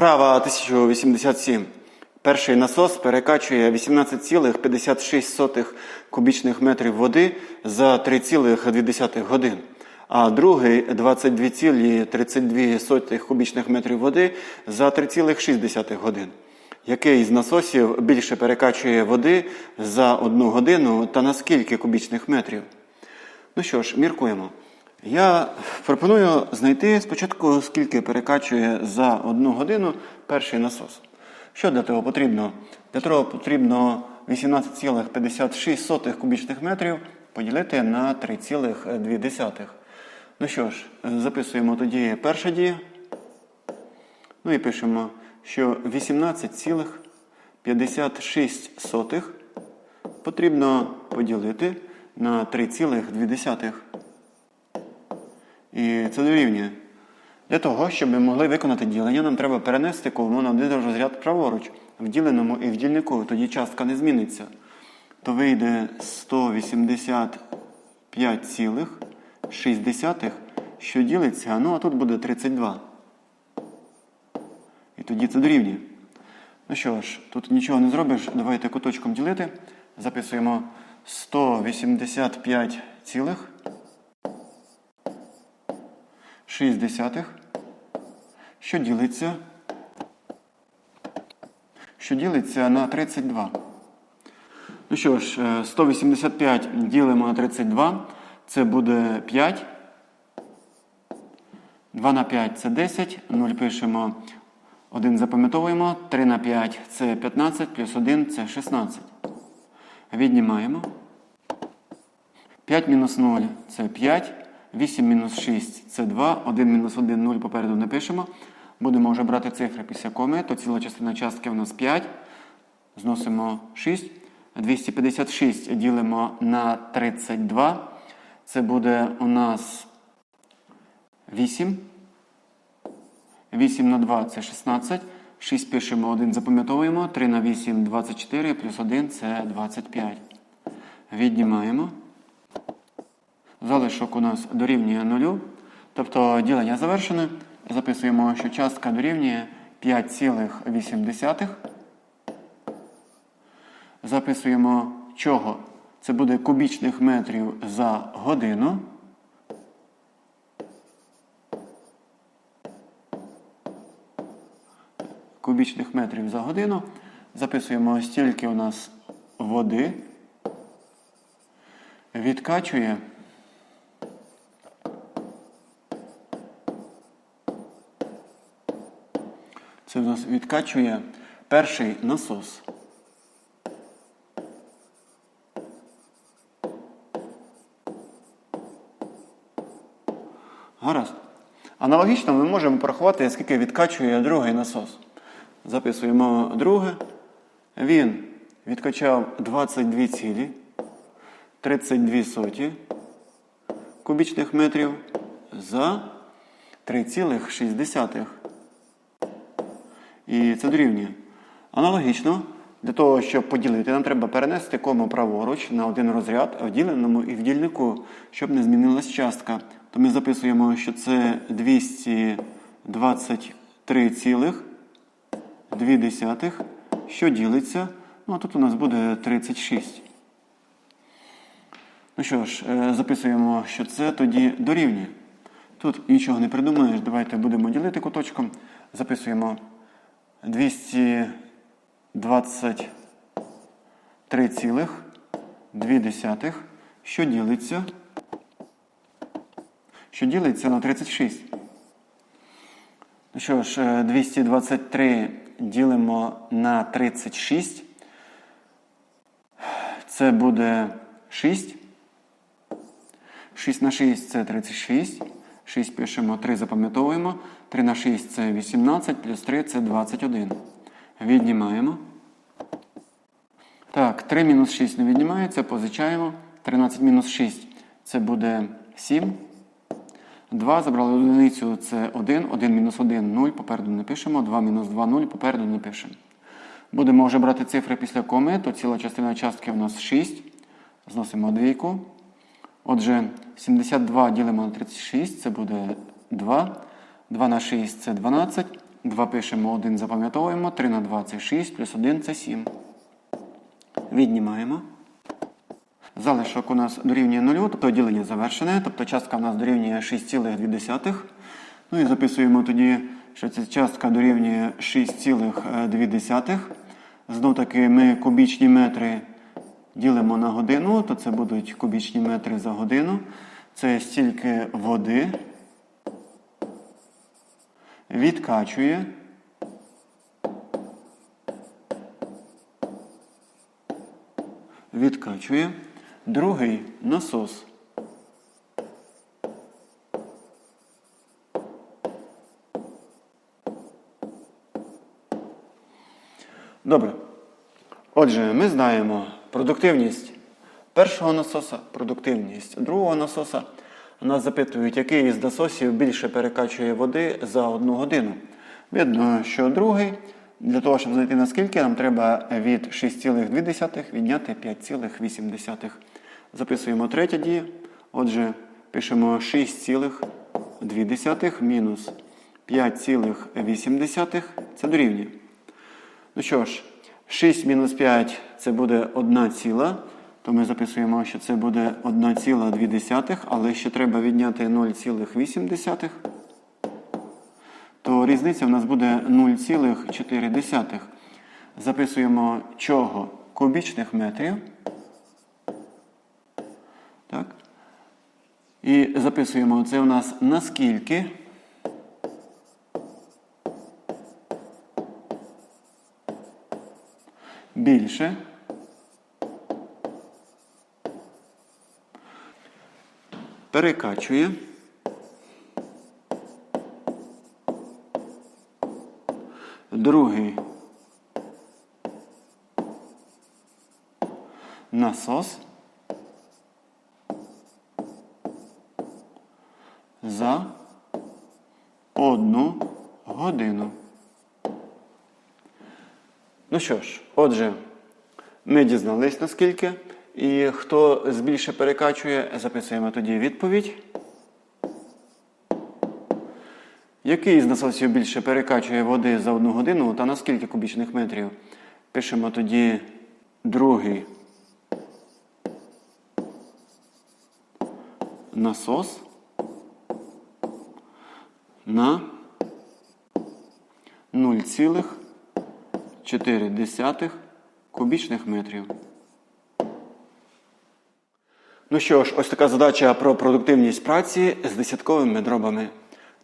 Вправа 1087. Перший насос перекачує 18,56 кубічних метрів води за 3,2 годин, а другий 22,32 кубічних метрів води за 3,6 годин. Який з насосів більше перекачує води за одну годину та на скільки кубічних метрів? Ну що ж, міркуємо. Я пропоную знайти спочатку, скільки перекачує за одну годину перший насос. Що для того потрібно? Для того потрібно 18,56 кубічних метрів поділити на 3,2. Ну що ж, записуємо тоді перша дія. Ну і пишемо, що 18,56 потрібно поділити на 3,2. І це дорівнює. Для того, щоб ми могли виконати ділення, нам треба перенести колону на один розряд праворуч в діленому і в дільнику, тоді частка не зміниться. То вийде 185,6, що ділиться, ну а тут буде 32. І тоді це дорівнює. Ну що ж, тут нічого не зробиш, давайте куточком ділити. Записуємо 185, цілих 6 десятих, що ділиться, що ділиться на 32. Ну що ж, е, 185 ділимо на 32, це буде 5. 2 на 5 це 10, 0 пишемо, 1 запам'ятовуємо, 3 на 5 це 15, плюс 1 це 16. Віднімаємо. 5 мінус 0 це 5. 8 мінус 6 це 2, 1 мінус 1 0 попереду не пишемо. Будемо вже брати цифри після коми, то ціла частина частки у нас 5. Зносимо 6. 256 ділимо на 32. Це буде у нас 8. 8 на 2 це 16. 6 пишемо, 1 запам'ятовуємо. 3 на 8 24, плюс 1 це 25. Віднімаємо. Залишок у нас дорівнює 0. Тобто ділення завершене. Записуємо, що частка дорівнює 5,8. Записуємо чого? Це буде кубічних метрів за годину. Кубічних метрів за годину. Записуємо, стільки у нас води відкачує. Нас відкачує перший насос. Гаразд. Аналогічно ми можемо порахувати, скільки відкачує другий насос. Записуємо друге. Він відкачав 22 цілі, 32 соті кубічних метрів за 3,6. І це дорівнює. Аналогічно, для того, щоб поділити, нам треба перенести кому праворуч на один розряд в діленому і в дільнику, щоб не змінилась частка. То ми записуємо, що це 223,2, що ділиться. Ну, а тут у нас буде 36. Ну що ж, е, записуємо, що це тоді дорівнює. Тут нічого не придумаєш. Давайте будемо ділити куточком. Записуємо 223,2, що ділиться, що ділиться на 36. Ну що ж, е, 223 ділимо на 36. Це буде 6. 6 на 6 це 36. 6 пишемо, 3 запам'ятовуємо. 3 на 6 це 18, плюс 3 це 21. Віднімаємо. Так, 3 мінус 6 не віднімається, позичаємо. 13 мінус 6 це буде 7. 2 забрали одиницю, це 1. 1 мінус 1 0, попереду не пишемо. 2 мінус 2 0, попереду не пишемо. Будемо вже брати цифри після коми, то ціла частина частки у нас 6. Зносимо двійку. Отже, 72 ділимо на 36, це буде 2. 2 на 6 це 12. 2 пишемо, 1 запам'ятовуємо. 3 на 2 це 6, плюс 1 це 7. Віднімаємо. Залишок у нас дорівнює 0, тобто ділення завершене, тобто частка у нас дорівнює 6,2. Ну і записуємо тоді, що ця частка дорівнює 6,2. Знов таки ми кубічні метри ділимо на годину, то це будуть кубічні метри за годину. Це стільки води відкачує. Відкачує другий насос. Добре. Отже, ми знаємо продуктивність першого насоса, продуктивність другого насоса. Нас запитують, який із насосів більше перекачує води за одну годину. Видно, що другий, для того, щоб знайти наскільки, нам треба від 6,2 відняти 5,8. Записуємо третя дія. Отже, пишемо 6,2 мінус 5,8. Це дорівнює. Ну що ж, 6 мінус 5 це буде 1 ціла. То ми записуємо, що це буде 1,2, але ще треба відняти 0,8. То різниця в нас буде 0,4. Записуємо чого? Кубічних метрів. Так. І записуємо це у нас наскільки. Більше. Перекачує. Другий насос за одну годину. Ну що ж, отже, ми дізнались наскільки. І хто збільше перекачує, записуємо тоді відповідь. Який з насосів більше перекачує води за одну годину та на скільки кубічних метрів? Пишемо тоді другий насос на 0,4 кубічних метрів. Ну що ж, ось така задача про продуктивність праці з десятковими дробами.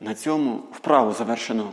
На цьому вправу завершено.